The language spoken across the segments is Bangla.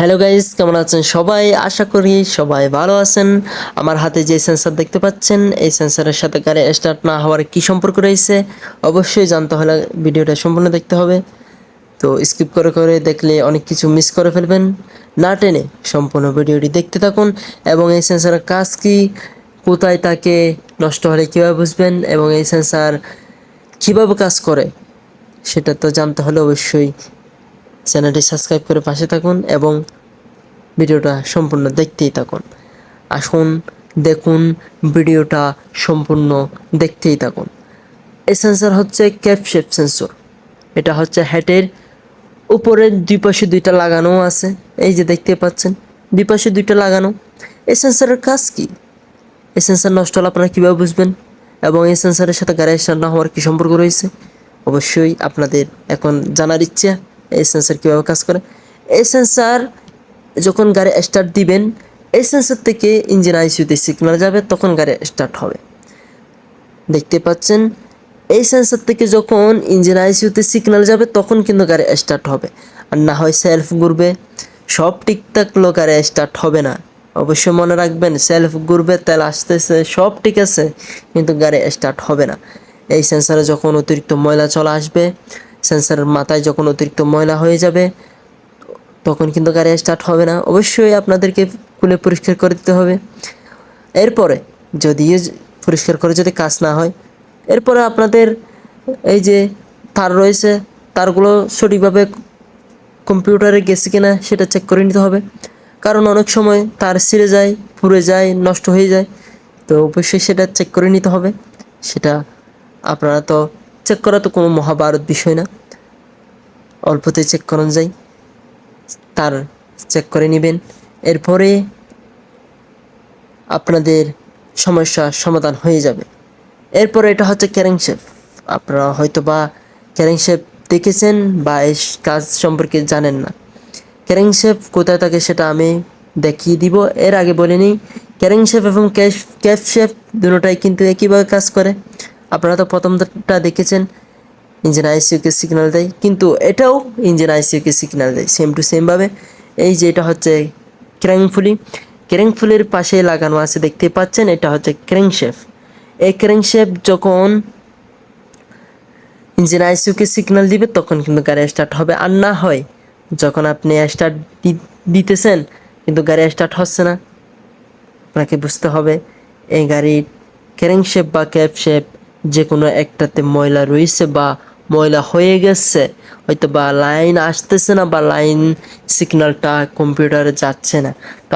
হ্যালো গাইস কেমন আছেন সবাই? আশা করি সবাই ভালো আছেন। আমার হাতে যে সেন্সার দেখতে পাচ্ছেন, এই সেন্সারের সাথে গাড়ি স্টার্ট না হওয়ার কি সম্পর্ক রয়েছে, অবশ্যই জানতে হলে ভিডিওটা সম্পূর্ণ দেখতে হবে। তো স্কিপ করে করে দেখলে অনেক কিছু মিস করে ফেলবেন। না টেনে সম্পূর্ণ ভিডিওটি দেখতে থাকুন এবং এই সেন্সরের কাজ কি, কোথায় তাকে নষ্ট হলে কীভাবে বুঝবেন এবং এই সেন্সার কীভাবে কাজ করে, সেটা তো জানতে হলে অবশ্যই চ্যানেলটি সাবস্ক্রাইব করে পাশে থাকুন এবং ভিডিওটা সম্পূর্ণ দেখতেই থাকুন। আসুন, দেখুন, ভিডিওটা সম্পূর্ণ দেখতেই থাকুন। এই সেন্সর হচ্ছে ক্যাপশেপ সেন্সর এটা হচ্ছে হ্যাটের উপরের দুই পাশে দুইটা লাগানো আছে। এই যে দেখতে পাচ্ছেন দুই পাশে দুইটা লাগানো। এই সেন্সরের কাজ কি? এই সেন্সর নষ্ট হলে আপনারা কীভাবে বুঝবেন? এবং এই সেন্সরের সাথে গাড়ি স্টার্ট না হওয়ার কী সম্পর্ক রয়েছে? অবশ্যই আপনাদের এখন জানার ইচ্ছা। এই সেন্সার কীভাবে কাজ করে? এই সেন্সার যখন গাড়ি স্টার্ট দিবেন, এই সেন্সার থেকে ইঞ্জিন আইসিউতে সিগনাল যাবে, তখন গাড়ি স্টার্ট হবে। দেখতে পাচ্ছেন? এই সেন্সার থেকে যখন ইঞ্জিন আইসিউতে সিগনাল যাবে, তখন কিন্তু গাড়ি স্টার্ট হবে। আর না হয় সেলফ ঘুরবে। সব ঠিক থাকলেও গাড়ি স্টার্ট হবে না। অবশ্যই মনে রাখবেন সেলফ ঘুরবে, তেল আসতেছে, সব ঠিক আছে, কিন্তু গাড়ি স্টার্ট হবে না। এই সেন্সারে যখন অতিরিক্ত ময়লা চলে আসবে সেন্সারের মাথায় যখন অতিরিক্ত ময়লা হয়ে যাবে, তখন কিন্তু গাড়ি স্টার্ট হবে না। অবশ্যই আপনাদেরকে খুলে পরিষ্কার করে দিতে হবে। এরপরে যদি পরিষ্কার করে যদি কাজ না হয়, এরপরে আপনাদের এই যে তার রয়েছে, তারগুলো সঠিকভাবে কম্পিউটারে গেছে কিনা সেটা চেক করে নিতে হবে। কারণ অনেক সময় তার ছিঁড়ে যায়, পুড়ে যায়, নষ্ট হয়ে যায়, তো অবশ্যই সেটা চেক করে নিতে হবে। সেটা আপনারা তো চেক করা তো কোনো মহাভারত বিষয় না। অল্পতে চেক করানো যায় তার চেক করে নেবেন। এরপরে আপনাদের সমস্যা সমাধান হয়ে যাবে। এরপরে এটা হচ্ছে ক্যারিং শেপ আপনারা হয়তো বা ক্যারিং শেপ দেখেছেন বা এই কাজ সম্পর্কে জানেন না। ক্যারিং শেপ কোথায় থাকে সেটা আমি দেখিয়ে দিব। এর আগে বলে নিই ক্যারিং এবং ক্যাশ ক্যাপ শেপ দুটোটাই কিন্তু একইভাবে কাজ করে। আপনারা তো প্রথমটা দেখেছেন, ইঞ্জিন আইসিউকে সিগন্যাল দেয়। কিন্তু এটাও ইঞ্জিন আইসিউকে সিগন্যাল দেয় সেম টু সেমভাবে এই যে এটা হচ্ছে ক্র্যাংফুলি ক্র্যাংফুলির পাশে লাগানো আছে, দেখতে পাচ্ছেন, এটা হচ্ছে ক্র্যাংশেফ এই ক্র্যাংশেফ যখন ইঞ্জিন আইসিউকে সিগন্যাল দিবে, তখন কিন্তু গাড়ি স্টার্ট হবে। আর না হয়, যখন আপনি স্টার্ট দিতেছেন, কিন্তু গাড়ি স্টার্ট হচ্ছে না। আপনাকে বুঝতে হবে, এই গাড়ির ক্যারিং শেপ বা ক্যাব শেপ যে কোনো একটাতে ময়লা রয়েছে বা ময়লা হয়ে গেছে হয়তো বা লাইন আসতেছে না বা লাইন সিগন্যালটা কম্পিউটারে যাচ্ছে না। তো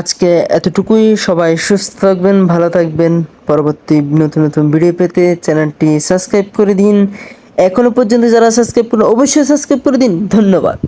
আজকে এতটুকুই। সবাই সুস্থ থাকবেন, ভালো থাকবেন। পরবর্তী নতুন নতুন ভিডিও পেতে চ্যানেলটি সাবস্ক্রাইব করে দিন। এখনও পর্যন্ত যারা সাবস্ক্রাইব করেন, অবশ্যই সাবস্ক্রাইব করে দিন। ধন্যবাদ।